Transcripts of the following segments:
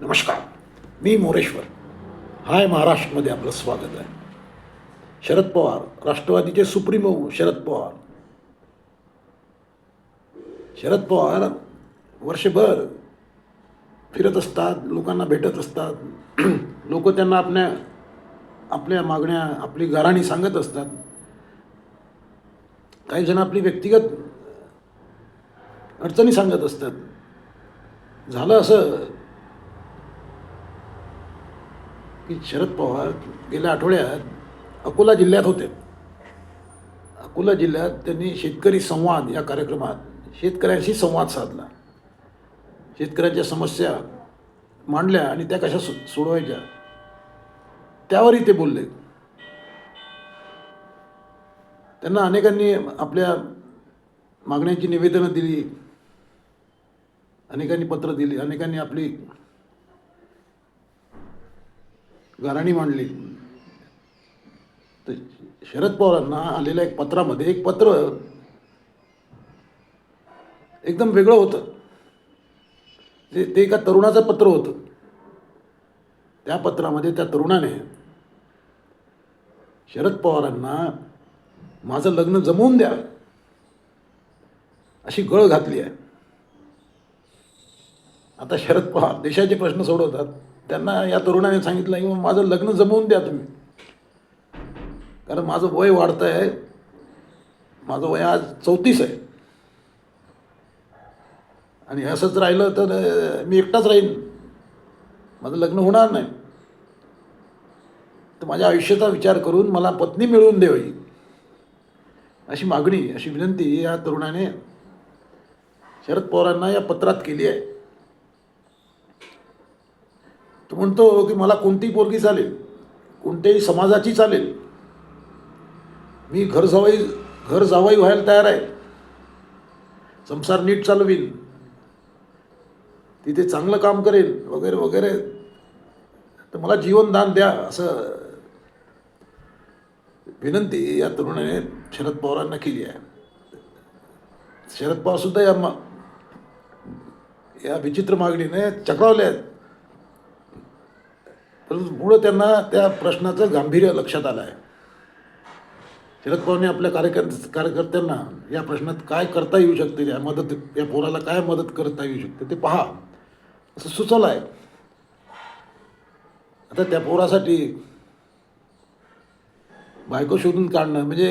नमस्कार मी मोरेश्वर. हाय महाराष्ट्रमध्ये आपलं स्वागत आहे. शरद पवार राष्ट्रवादीचे सुप्रीमो शरद पवार. शरद पवार वर्षभर फिरत असतात लोकांना भेटत असतात. लोक त्यांना आपल्या आपल्या मागण्या आपली गाराणी सांगत असतात. काही जण आपली व्यक्तिगत अडचणी सांगत असतात. झालं असं की शरद पवार गेल्या आठवड्यात अकोला जिल्ह्यात होते. अकोला जिल्ह्यात त्यांनी शेतकरी संवाद या कार्यक्रमात शेतकऱ्यांशी संवाद साधला. शेतकऱ्यांच्या समस्या मांडल्या आणि त्या कशा सो सोडवायच्या त्यावरही ते बोलले. त्यांना अनेकांनी आपल्या मागण्यांची निवेदनं दिली अनेकांनी पत्र दिली अनेकांनी आपली गाराणी मांडली. तर शरद पवारांना आलेल्या एक पत्रामध्ये एक पत्र एकदम वेगळं होतं. ते ते एका तरुणाचं पत्र होतं. त्या पत्रामध्ये त्या तरुणाने शरद पवारांना माझं लग्न जमवून द्या अशी गळ घातली आहे. आता शरद पवार देशाचे प्रश्न सोडवतात. त्यांना या तरुणाने सांगितलं की माझं लग्न जमवून द्या तुम्ही. कारण माझं वय वाढतं आहे माझं वय आज चौतीस आहे. आणि असंच राहिलं तर मी एकटाच राहीन. माझं लग्न होणार नाही. तर माझ्या आयुष्याचा विचार करून मला पत्नी मिळवून द्यावी अशी मागणी अशी विनंती या तरुणाने शरद पवारांना या पत्रात केली आहे. तो म्हणतो की मला कोणती पोरगी चालेल कोणत्याही समाजाची चालेल. मी घर जावाई घर जावाई व्हायला तयार आहे. संसार नीट चालवीन. तिथे चांगलं काम करेन वगैरे वगैरे. तर मला जीवनदान द्या असं विनंती या तरुणाने शरद पवारांना केली आहे. शरद पवारसुद्धा या मा या विचित्र मागणीने चक्रावले आहेत. परंतु पुढं त्यांना त्या प्रश्नाचं गांभीर्य लक्षात आलं आहे शरद पवारने आपल्या कार्यकर्ते कार्यकर्त्यांना या प्रश्नात काय करता येऊ शकते या मदत या पोराला काय मदत करता येऊ शकते ते पहा. असं सुचवलं आहे आता त्या पोरासाठी बायको शोधून काढणं म्हणजे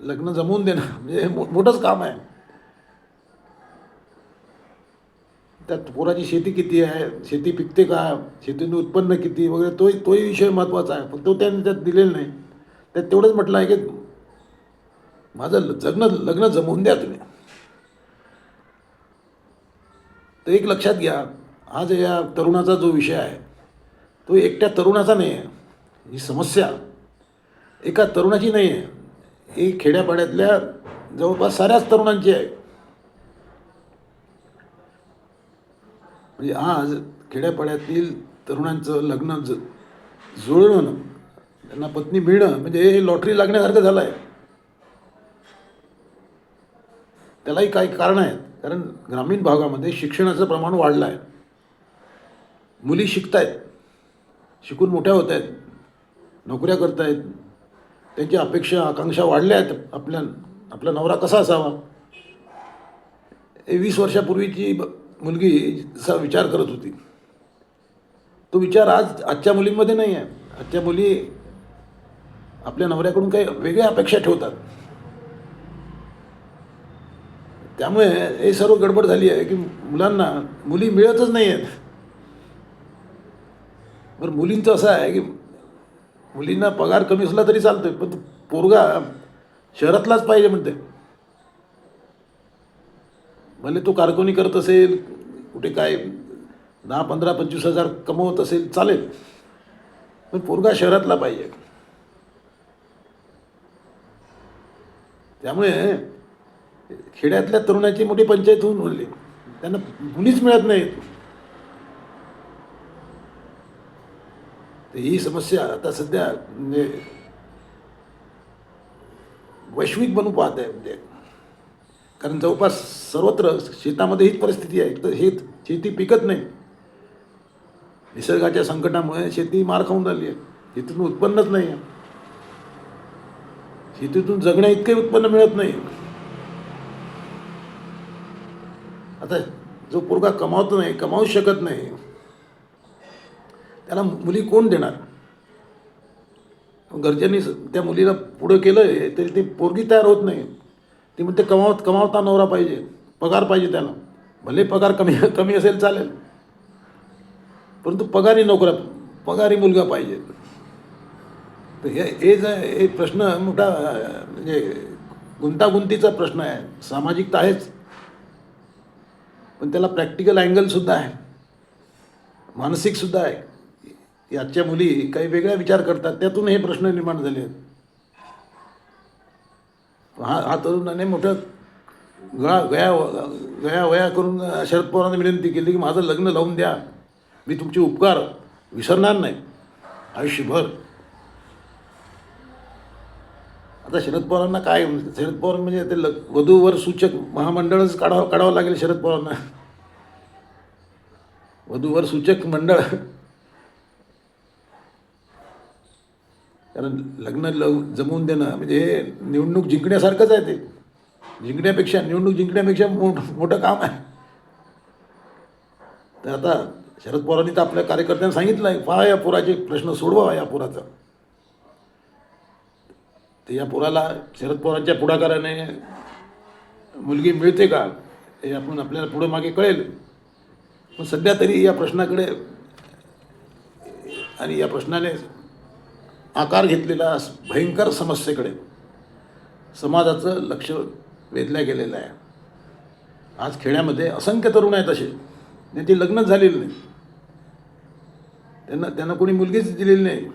लग्न जमवून देणं म्हणजे मो मोठंच काम आहे. त्यात पोराची शेती किती आहे? शेती पिकते का? शेतीतून उत्पन्न किती वगैरे तोही तोही विषय महत्त्वाचा आहे. पण तो त्यांनी त्यात दिलेला नाही. त्यात तेवढंच म्हटलं आहे की माझं जगणं लग्न जमवून द्या तुम्ही. तर एक लक्षात घ्या आज या तरुणाचा जो विषय आहे तो एकट्या तरुणाचा नाही आहे. ही समस्या. एका तरुणाची नाही आहे. ही खेड्यापाड्यातल्या जवळपास साऱ्याच तरुणांची आहे. म्हणजे आज खेड्यापाड्यातील तरुणांचं लग्न ज जुळणं त्यांना पत्नी मिळणं म्हणजे हे लॉटरी लागण्यासारखं झालं आहे त्यालाही काही कारण आहेत. कारण ग्रामीण भागामध्ये शिक्षणाचं प्रमाण वाढलं आहे मुली शिकत आहेत शिकून मोठ्या होत आहेत नोकऱ्या करत आहेत त्यांच्या अपेक्षा आकांक्षा वाढल्या आहेत. आपल्या आपला नवरा कसा असावा? हे वीस वर्षापूर्वीची मुलगीचा मुलगी जसा विचार करत होती. तो विचार आज आजच्या मुलींमध्ये नाही आहे आजच्या मुली आपल्या नवऱ्याकडून काही वेगळ्या अपेक्षा ठेवतात. त्यामुळे हे सर्व गडबड झाली आहे की मुलांना मुली मिळतच नाही आहेत बरं मुलींचं असं आहे की मुलींना पगार कमी असला तरी चालतोय पण पोरगा शहरातलाच पाहिजे म्हणते भले तो कारकुनी करत असेल कुठे काय दहा पंधरा पंचवीस हजार कमवत असेल चालेल. पण पोरगा शहरातला पाहिजे. त्यामुळे खेड्यातल्या तरुणाची मोठी पंचायत होऊन उरली. त्यांना मुलीच मिळत नाहीत. तर ही समस्या आता सध्या म्हणजे वैश्विक बनू पाहत आहे. म्हणजे कारण जवळपास सर्वत्र शेतामध्ये हीच परिस्थिती आहे. तर शेत शेती पिकत नाही. निसर्गाच्या संकटामुळे शेती मार खाऊन राहिली आहे. शेतीतून उत्पन्नच नाही आहे. शेतीतून जगण्या इतके उत्पन्न मिळत नाही. आता जो पोरगा कमावत नाही कमावू शकत नाही त्याला मुली कोण देणार? घरच्यांनी त्या मुलीला पुढं केलं आहे तरी ती पोरगी तयार होत नाही. ते म्हणते कमावत कमावता नवरा पाहिजे पगार पाहिजे त्याला. भले पगार कमी कमी असेल चालेल. परंतु पगारी नोकरा पगारी मुलगा पाहिजे. तर हे हे जे हे प्रश्न मोठा म्हणजे गुंतागुंतीचा प्रश्न आहे. सामाजिक तर आहेच. पण त्याला प्रॅक्टिकल अँगलसुद्धा आहे. मानसिकसुद्धा आहे. याच्या आजच्या मुली काही वेगळा विचार करतात. त्यातून हे प्रश्न निर्माण झाले आहेत. हा हा तरुणाने मोठं गळा गया गया वया करून शरद पवारांनी विनंती केली की माझं लग्न लावून द्या. मी तुमचे उपकार विसरणार नाही. आयुष्यभर. आता शरद पवारांना काय शरद पवार म्हणजे ते लग वधूवर सूचक महामंडळच काढावं काढावं लागेल शरद पवारांना. वधूवर सूचक मंडळ. कारण लग्न लव जमवून देणं म्हणजे हे निवडणूक जिंकण्यासारखंच आहे ते. जिंकण्यापेक्षा निवडणूक जिंकण्यापेक्षा मोठ मोठं काम आहे. तर आता शरद पवारांनी तर आपल्या कार्यकर्त्यांना सांगितलं आहे पहा या पुराचे प्रश्न सोडवा या पुराचा. तर या पुराला शरद पवारांच्या पुढाकाराने मुलगी मिळते का हे आपण आपल्याला पुढं मागे कळेल. पण सध्या तरी या प्रश्नाकडे आणि या प्रश्नाने आकार घेतलेल्या भयंकर समस्येकडे. समाजाचं लक्ष वेधल्या गेलेलं आहे. आज खेड्यामध्ये असंख्य तरुण आहेत असे. त्यांची लग्नच झालेली नाही. त्यांना त्यांना कोणी मुलगीच दिलेली नाही.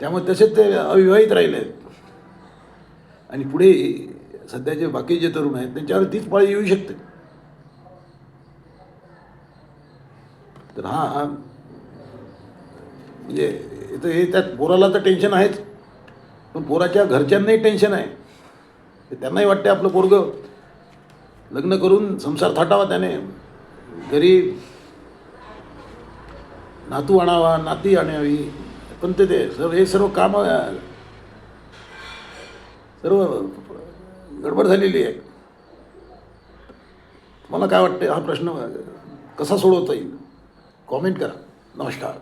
त्यामुळे तसेच ते अविवाहित राहिले आहेत. आणि पुढे सध्याचे बाकी जे तरुण आहेत त्यांच्यावर तीच पाळी येऊ शकते. तर हा हा म्हणजे इथं हे त्यात पोराला तर टेन्शन आहेच. पण पोराच्या घरच्यांनाही टेन्शन आहे. त्यांनाही वाटते आपलं पोरगं लग्न करून संसार थाटावा त्याने. घरी नातू आणावा नाती आणावी. पण ते ते सर्व हे सर्व कामं सर्व गडबड झालेली आहे. मला काय वाटते हा प्रश्न कसा सोडवता येईल? कॉमेंट करा. नमस्कार.